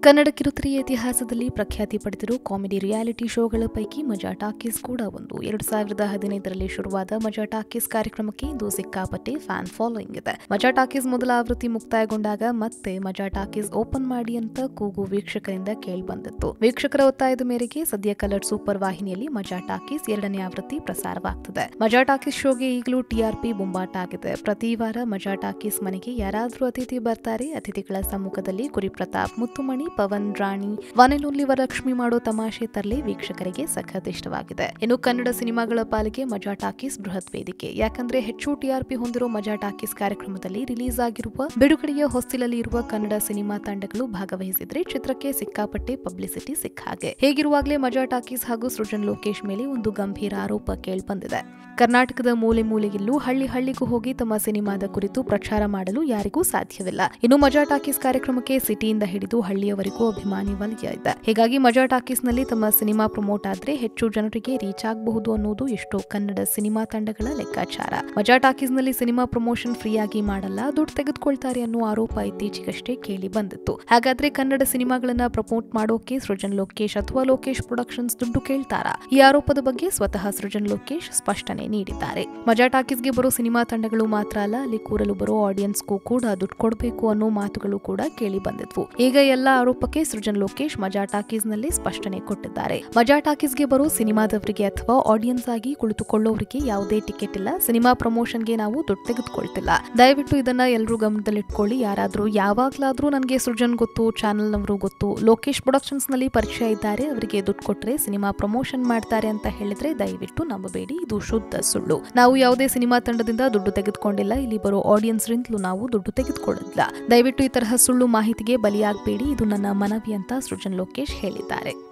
ಕನ್ನಡ ಕಿರುತೆರೆಯ ಇತಿಹಾಸದಲ್ಲಿ ಪ್ರಖ್ಯಾತಿ ಪಡೆದಿರುವ ಕಾಮಿಡಿ ರಿಯಾಲಿಟಿ ಶೋಗಳ ಪೈಕಿ ಮಜಾ ಟಾಕೀಸ್ ಕೂಡ ಒಂದು. ಎರಡು ಸಾವಿರದ ಹದಿನೈದರಲ್ಲಿ ಶುರುವಾದ ಮಜಾ ಟಾಕೀಸ್ ಕಾರ್ಯಕ್ರಮಕ್ಕೆ ಇಂದು ಸಿಕ್ಕಾಪಟ್ಟೆ ಫ್ಯಾನ್ ಫಾಲೋಯಿಂಗ್ ಇದೆ. ಮಜಾ ಟಾಕೀಸ್ ಮೊದಲ ಆವೃತ್ತಿ ಮುಕ್ತಾಯಗೊಂಡಾಗ ಮತ್ತೆ ಮಜಾ ಟಾಕೀಸ್ ಓಪನ್ ಮಾಡಿ ಅಂತ ಕೂಗು ವೀಕ್ಷಕರಿಂದ ಕೇಳಿಬಂದಿತ್ತು ವೀಕ್ಷಕರ ಒತ್ತಾಯದ ಮೇರೆಗೆ ಸದ್ಯ ಕಲರ್ ಸೂಪರ್ ವಾಹಿನಿಯಲ್ಲಿ ಮಜಾ ಟಾಕೀಸ್ ಎರಡನೇ ಆವೃತ್ತಿ ಪ್ರಸಾರವಾಗ್ತದೆ. ಮಜಾ ಟಾಕೀಸ್ ಶೋಗೆ ಈಗಲೂ ಟಿಆರ್ಪಿ ಬೊಂಬಾಟ ಆಗಿದೆ. ಪ್ರತಿ ವಾರ ಮಜಾ ಟಾಕೀಸ್ ಮನೆಗೆ ಯಾರಾದರೂ ಅತಿಥಿ ಬರ್ತಾರೆ. ಅತಿಥಿಗಳ ಸಮ್ಮುಖದಲ್ಲಿ ಕುರಿ ಪ್ರತಾಪ್ ಮುತ್ತುಮಣಿ ಪವನ್ ರಾಣಿ ವನೆಲೊಲ್ಲಿ ವರಲಕ್ಷ್ಮಿ ಮಾಡೋ ತಮಾಷೆ ತರಲೆ ವೀಕ್ಷಕರಿಗೆ ಸಖತ್ ಇಷ್ಟವಾಗಿದೆ. ಇನ್ನು ಕನ್ನಡ ಸಿನಿಮಾಗಳ ಪಾಲಿಗೆ ಮಜಾ ಟಾಕೀಸ್ ಬೃಹತ್ ವೇದಿಕೆ. ಯಾಕಂದ್ರೆ ಹೆಚ್ಚು ಟಿಆರ್ಪಿ ಹೊಂದಿರೋ ಮಜಾ ಟಾಕೀಸ್ ಕಾರ್ಯಕ್ರಮದಲ್ಲಿ ರಿಲೀಸ್ ಆಗಿರುವ ಬಿಡುಗಡೆಯ ಹೊಸ್ತಿಲಲ್ಲಿ ಇರುವ ಕನ್ನಡ ಸಿನಿಮಾ ತಂಡಗಳು ಭಾಗವಹಿಸಿದ್ರೆ ಚಿತ್ರಕ್ಕೆ ಸಿಕ್ಕಾಪಟ್ಟೆ ಪಬ್ಲಿಸಿಟಿ ಸಿಕ್ಕ ಹಾಗೆ. ಹೇಗಿರುವಾಗಲೇ ಮಜಾ ಟಾಕೀಸ್ ಹಾಗೂ ಸೃಜನ್ ಲೋಕೇಶ್ ಮೇಲೆ ಒಂದು ಗಂಭೀರ ಆರೋಪ ಕೇಳ್ಬಂದಿದೆ ಕರ್ನಾಟಕದ ಮೂಲೆ ಮೂಲೆಯಲ್ಲೂ ಹಳ್ಳಿ ಹಳ್ಳಿಗೂ ಹೋಗಿ ತಮ್ಮ ಸಿನಿಮಾದ ಕುರಿತು ಪ್ರಚಾರ ಮಾಡಲು ಯಾರಿಗೂ ಸಾಧ್ಯವಿಲ್ಲ. ಇನ್ನು ಮಜಾ ಟಾಕೀಸ್ ಕಾರ್ಯಕ್ರಮಕ್ಕೆ ಸಿಟಿಯಿಂದ ಹಿಡಿದು ಹಳ್ಳಿಯವರೆಗೂ ಅಭಿಮಾನಿ ವಲಯ ಇದೆ. ಹೀಗಾಗಿ ಮಜಾ ಟಾಕೀಸ್ನಲ್ಲಿ ತಮ್ಮ ಸಿನಿಮಾ ಪ್ರಮೋಟ್ ಆದ್ರೆ ಹೆಚ್ಚು ಜನರಿಗೆ ರೀಚ್ ಆಗಬಹುದು ಅನ್ನೋದು ಎಷ್ಟೋ ಕನ್ನಡ ಸಿನಿಮಾ ತಂಡಗಳ ಲೆಕ್ಕಾಚಾರ. ಮಜಾ ಟಾಕೀಸ್ನಲ್ಲಿ ಸಿನಿಮಾ ಪ್ರಮೋಷನ್ ಫ್ರೀ ಆಗಿ ಮಾಡಲ್ಲ, ದುಡ್ಡು ತೆಗೆದುಕೊಳ್ತಾರೆ ಅನ್ನೋ ಆರೋಪ ಇತ್ತೀಚೆಗಷ್ಟೇ ಕೇಳಿ ಬಂದಿತ್ತು. ಹಾಗಾದ್ರೆ ಕನ್ನಡ ಸಿನಿಮಾಗಳನ್ನ ಪ್ರಮೋಟ್ ಮಾಡೋಕೆ ಸೃಜನ್ ಲೋಕೇಶ್ ಅಥವಾ ಲೋಕೇಶ್ ಪ್ರೊಡಕ್ಷನ್ಸ್ ದುಡ್ಡು ಕೇಳ್ತಾರಾ? ಈ ಆರೋಪದ ಬಗ್ಗೆ ಸ್ವತಃ ಸೃಜನ್ ಲೋಕೇಶ್ ಸ್ಪಷ್ಟನೆ ನೀಡಿದ್ದಾರೆ. ಮಜಾ ಟಾಕೀಸ್ಗೆ ಬರೋ ಸಿನಿಮಾ ತಂಡಗಳು ಮಾತ್ರ ಅಲ್ಲ, ಅಲ್ಲಿ ಕೂರಲು ಬರೋ ಆಡಿಯನ್ಸ್ಗೂ ಕೂಡ ದುಡ್ಡು ಕೊಡಬೇಕು ಅನ್ನೋ ಮಾತುಗಳು ಕೂಡ ಕೇಳಿ ಬಂದಿದ್ವು. ಈಗ ಎಲ್ಲ ಆರೋಪಕ್ಕೆ ಸೃಜನ್ ಲೋಕೇಶ್ ಮಜಾ ಟಾಕೀಸ್ನಲ್ಲಿ ಸ್ಪಷ್ಟನೆ ಕೊಟ್ಟಿದ್ದಾರೆ. ಮಜಾ ಟಾಕೀಸ್ಗೆ ಬರೋ ಸಿನಿಮಾದವರಿಗೆ ಅಥವಾ ಆಡಿಯನ್ಸ್ ಆಗಿ ಕುಳಿತುಕೊಳ್ಳೋರಿಗೆ ಯಾವುದೇ ಟಿಕೆಟ್ ಇಲ್ಲ. ಸಿನಿಮಾ ಪ್ರಮೋಷನ್ಗೆ ನಾವು ದುಡ್ಡು ತೆಗೆದುಕೊಳ್ತಿಲ್ಲ. ದಯವಿಟ್ಟು ಇದನ್ನ ಎಲ್ಲರೂ ಗಮನದಲ್ಲಿಟ್ಕೊಳ್ಳಿ. ಯಾರಾದರೂ ಯಾವಾಗ್ಲಾದ್ರೂ ನನಗೆ ಸೃಜನ್ ಗೊತ್ತು, ಚಾನೆಲ್ನವರು ಗೊತ್ತು, ಲೋಕೇಶ್ ಪ್ರೊಡಕ್ಷನ್ಸ್ನಲ್ಲಿ ಪರಿಚಯ ಇದ್ದಾರೆ, ಅವರಿಗೆ ದುಡ್ಡು ಕೊಟ್ಟರೆ ಸಿನಿಮಾ ಪ್ರಮೋಷನ್ ಮಾಡ್ತಾರೆ ಅಂತ ಹೇಳಿದ್ರೆ ದಯವಿಟ್ಟು ನಂಬಬೇಡಿ. ಇದು ಶುದ್ಧ ಸುಳ್ಳು. ನಾವು ಯಾವುದೇ ಸಿನಿಮಾ ತಂಡದಿಂದ ದುಡ್ಡು ತೆಗೆದುಕೊಂಡಿಲ್ಲ. ಇಲ್ಲಿ ಬರೋ ಆಡಿಯನ್ಸ್ ರಿಂದಲೂ ನಾವು ದುಡ್ಡು ತೆಗೆದುಕೊಳ್ಳಿಲ್ಲ ದಯವಿಟ್ಟು ಈ ತರಹ ಸುಳ್ಳು ಮಾಹಿತಿಗೆ ಬಲಿಯಾಗಬೇಡಿ. ನನ್ನ ಮನವಿ ಅಂತ ಸೃಜನ್ ಲೋಕೇಶ್ ಹೇಳಿದ್ದಾರೆ.